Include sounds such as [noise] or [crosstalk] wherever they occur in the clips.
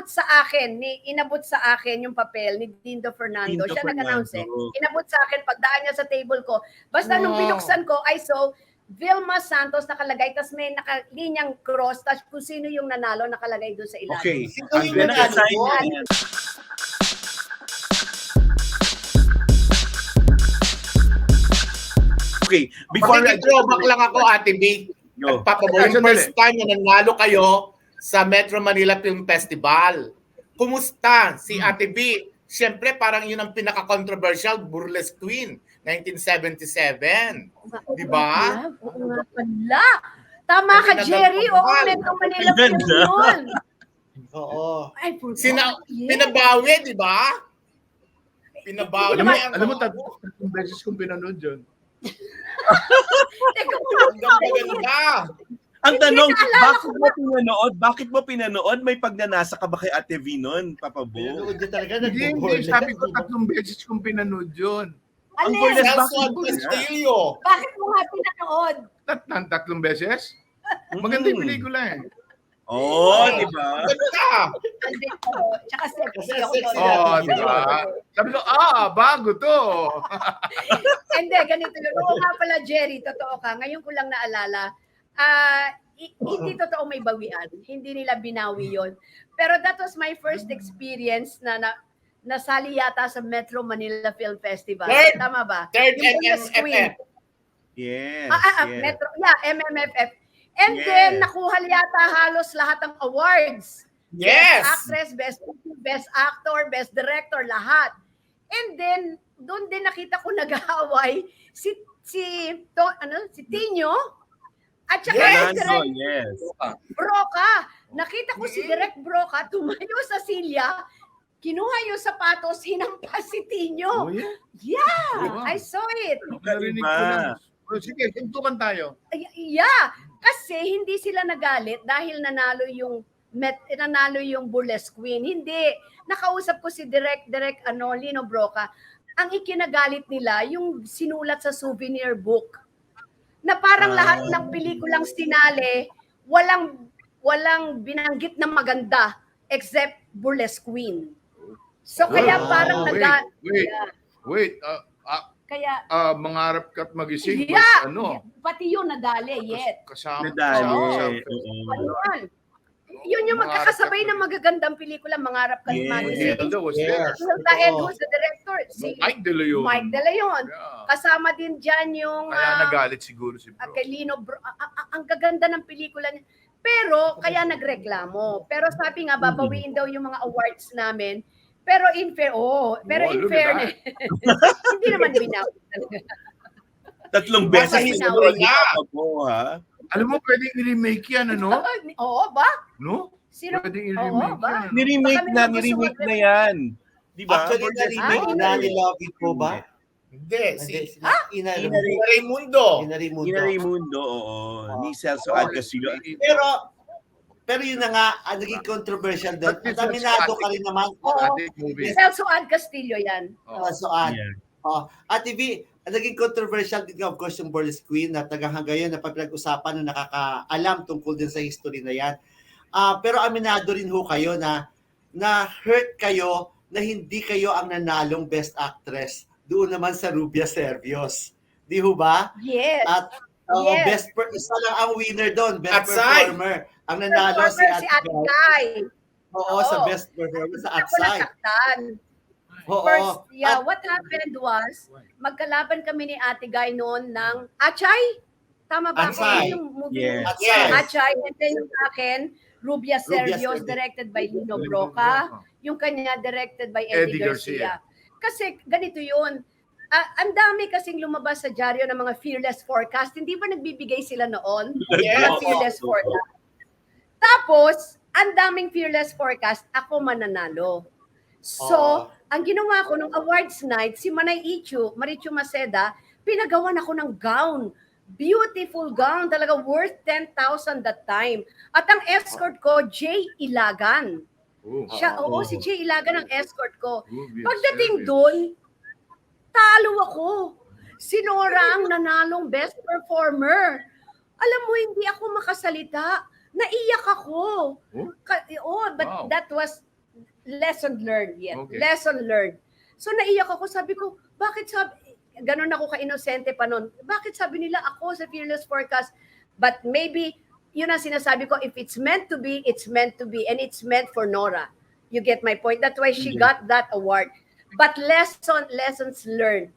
inabot sa akin, ni inabot sa akin yung papel ni Dindo Fernando. Dindo Siya nag-announce eh. Inabot sa akin pagdaan niya sa table ko. Basta nung Wow. binuksan ko, I saw Vilma Santos nakalagay, tas may nakalinyang cross, tas kung sino yung nanalo nakalagay doon sa ilalim. Okay. Sino Ang nanalo? assignment. Okay, before Before throwback lang ako, Ate B. Go. Nagpapaboy Sandali. first time na nanalo kayo sa Metro Manila Film Festival. Kumusta si Ate B? Siyempre, parang yun ang pinaka-controversial Burlesque Queen, 1977. Di ba? Tama ka, Jerry. Oo. Metro Manila film ganda. yun. Oo. Forgot. Sina-. Pinabawi, di ba? Pinabawi. Alam mo, ang- alam mo, tat- tatlong beses kong pinanood yun. [laughs] Teka. Ang ganda-ganda. Ang Hindi tanong, na bakit mo pinanood? Bakit mo pinanood? May pagnanasa ka ba kay Ate V nun, Papa Bo? Pinanood niya talaga, Hindi, hindi. Sabi ko, tatlong beses kong pinanood yun. Ang Nelson bakit mo Castillo. Bakit mo nga pinanood? Tat tatlong beses? Maganda yung pelikula eh. Oo, di ba? Ganda. Tsaka sexy ako. doon. Oo, Ate di ba? Sabi ko, ah, bago to. Hindi, ganito yun. Oo nga pala, Jerry, totoo ka. Ngayon ko lang naalala. I- [clears throat] hindi totoo may bawian. Hindi nila binawi yon. Pero that was my first experience na, na nasali yata sa Metro Manila Film Festival. Third. Tama ba? Third Yung. MMFF. Yes. Ah, ah, ah, yes. Metro, yeah, MMFF. And Yes. then, nakuha yata halos lahat ng awards. Yes. Best actress, best best actor, best director, lahat. And then, doon din nakita ko nag-aaway si si to, ano si Tino at saka Yes. si Fernando, Direk yes. Broca. Nakita ko si Direk Broca tumayo sa silya, kinuha yung sapatos, hinampas si Tino. Oh, yeah. Yeah. I saw it. Narinig ko na. Oh, sige, suntukan tayo. Ay- Yeah, kasi hindi sila nagalit dahil nanalo yung met, nanalo yung Burlesque Queen. Hindi. Nakausap ko si Direk Direk ano Lino Broca. Ang ikinagalit nila yung sinulat sa souvenir book. Na parang Ah. lahat ng pelikulang sinali, walang walang binanggit na maganda except Burlesque Queen. So kaya Wow. parang Wait, naga wait. Yeah. Wait, ah, ah, kaya ah, mangarap ka't magising. yeah, was, ano, pati yun nadali yet. kasama. Nadali. kasama- yan? Yun yung magkakasabay ka- ng magagandang pelikula, Mangarap ka Yes. Magazine. Hilda was there. Hilda and who's the director? Si Mike De Leon. Mike De Leon. Yeah. Kasama din dyan yung Kaya ah, nagalit siguro si bro. kay Lino Bro. ah, ang gaganda ng pelikula niya. Pero, kaya nagreklamo. Pero sabi nga, babawiin daw yung mga awards namin. Pero in fair, oh, pero Oh, in fairness, [laughs] hindi naman binawi talaga. Tatlong beses ni na. Bo, ha? Alam mo, pwedeng i-remake yan, ano? Oo ba? No? Sino? Pwedeng Oo i-remake ba? yan. Ni-remake Baka may na, gusto ni-remake mag- na yan. Di ba? Actually, Burlesque na-remake Ah, na ni Lovey po ba? Hindi. Si Hindi, si Ina, Ina Raimundo. Ina Raimundo. Ina Raimundo, oo. Ni Celso Alcasillo. Pero, pero yun na nga, ang naging controversial doon. But this At aminado ka rin naman. Oo. Ating movie. Celso Ad Castillo yan. Oh. Uh, soan. Yeah. Oh, at TV, ang naging controversial din nga, of course, yung Burlesque Queen na taga hanggang ngayon na pinag-usapan na nakakaalam tungkol din sa history na yan. Ah, pero aminado rin ho kayo na na hurt kayo na hindi kayo ang nanalong best actress doon naman sa Rubia Servios. Di ho ba? Yes. At oo, Yes. best per- isa lang ang winner doon, best Atsay. performer. Ang nanalo si Performer si Kai. Oo, Oo. sa best performer sa Atsay. Oo. First, yeah, At- what happened was, magkalaban kami ni Ate Guy noon ng Achay. Tama ba? Ano yung movie? Yes. Yes. Achay. And then yung akin, Rubia Sergios. directed by Lino Broca. Yung kanya, directed by Eddie, Eddie Garcia. Kasi ganito yun. Ah, ang dami kasing lumabas sa dyaryo ng mga fearless forecast. Hindi ba nagbibigay sila noon? Yes. Mga fearless forecast. Tapos, ang daming fearless forecast, ako mananalo. So, Oo. ang ginawa ko nung awards night, si Manay Ichu, Marichu Maceda, pinagawan ako ng gown. Beautiful gown, talaga worth 10,000 that time. At ang escort ko, Jay Ilagan. Oh, Siya, oo, Oo. si Jay Ilagan ang escort ko. Pagdating doon, talo ako. Si Nora ang nanalong best performer. Alam mo, hindi ako makasalita. Naiyak ako. Oh? Ka- oh, but Wow. that was lesson learned yet. Okay. Lesson learned. So naiyak ako, sabi ko, bakit sabi, ganun ako ka-inosente pa nun, bakit sabi nila ako sa Fearless Forecast, but maybe, yun ang sinasabi ko, if it's meant to be, it's meant to be, and it's meant for Nora. You get my point? That's why she Mhm. got that award. But lesson, lessons learned.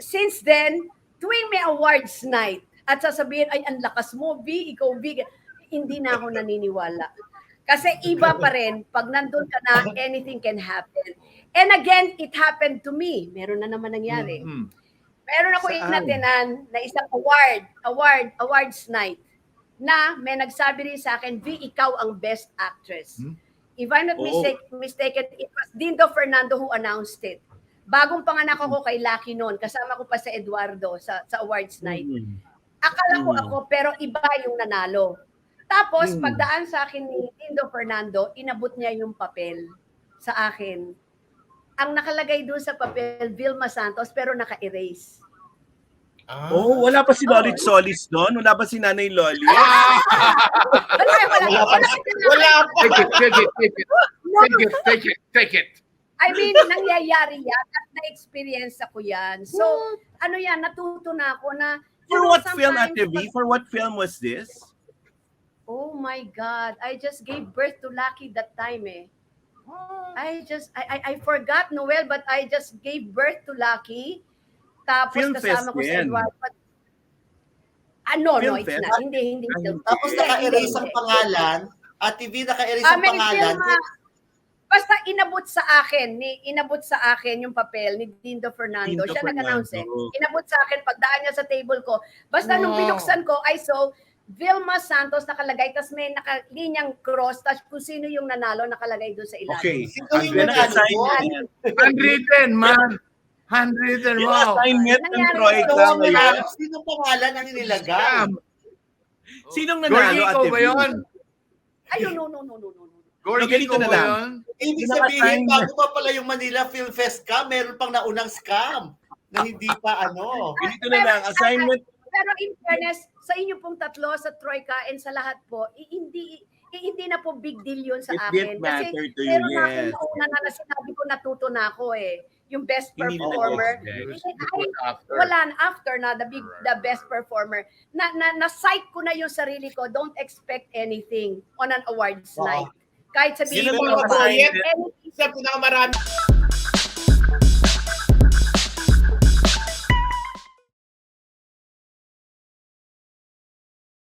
Since then, tuwing may awards night, at sasabihin, ay, ang lakas mo, V, ikaw, V, hindi na ako naniniwala. Kasi iba pa rin, pag nandun ka na, [laughs] anything can happen. And again, it happened to me. Meron na naman nangyari. Hmm. Meron ako inatinan na isang award, award, awards night, na may nagsabi rin sa akin, V, ikaw ang best actress. Hmm? If I'm not Oo. mistake- mistaken, it was Dindo Fernando who announced it. Bagong panganak ako kay Lucky noon, kasama ko pa sa Eduardo sa, sa awards night. Mm. Akala ko Mm. ako, pero iba yung nanalo. Tapos, Mm. pagdaan sa akin ni Dindo Fernando, inabot niya yung papel sa akin. Ang nakalagay doon sa papel, Vilma Santos, pero naka-erase. Ah. Oh, wala pa si Lolit Solis doon? Wala pa si Nanay Loli? Wala, wala, wala. wala, Wala pa. Take it, take it, take it. Take it, take it, take it. I mean, nangyayari yan at na-experience ako yan. So, ano yan, natuto na ako na For what film, Ate V? pag- For what film was this? Oh my God, I just gave birth to Lucky that time eh. I just, I, I, I forgot Noel, but I just gave birth to Lucky. Tapos Film kasama fest ko si yan. Eduardo. But, ah, no, Film no, it's fest? not. Hindi, hindi. Ah, film. hindi. Tapos naka-erase ang pangalan. At TV naka-erase Ah, ang may pangalan. film, ah, basta inabot sa akin, ni inabot sa akin yung papel ni Dindo Fernando. Dindo Siya nag-announce eh. Inabot sa akin pagdaan niya sa table ko. Basta nung Wow. binuksan ko, I saw Vilma Santos nakalagay, tas may nakalinyang cross, tas kung sino yung nanalo nakalagay doon sa ilalim. Okay. Sino Ang yung nag-assign niya. Handwritten, man. Handwritten, Yung wow. assignment ng Ito ngayon. nanalo. Sino pangalan ang inilagay? Scam. Sinong nanalo, Ate ba yun? Ay, no, no, no, no, no, ganito ikaw na lang. Ibig Yung sabihin, bago pa pala yung Manila Film Fest scam, meron pang naunang scam na hindi pa ano. Ganito na lang, assignment Pero in fairness, sa inyo pong tatlo, sa Troika, and sa lahat po, i- hindi i- hindi na po big deal yun sa It akin. Kasi to you, na akong yes. nauna na, na sinabi ko natuto na ako eh. Yung best Hindi na performer. Okay. Ay, After. wala na after na the big the best performer na na na-cite ko na yung sarili ko don't expect anything on an awards Oo. night kahit sabihin Sino ko ang ba assignment? anything Sa pinakamarami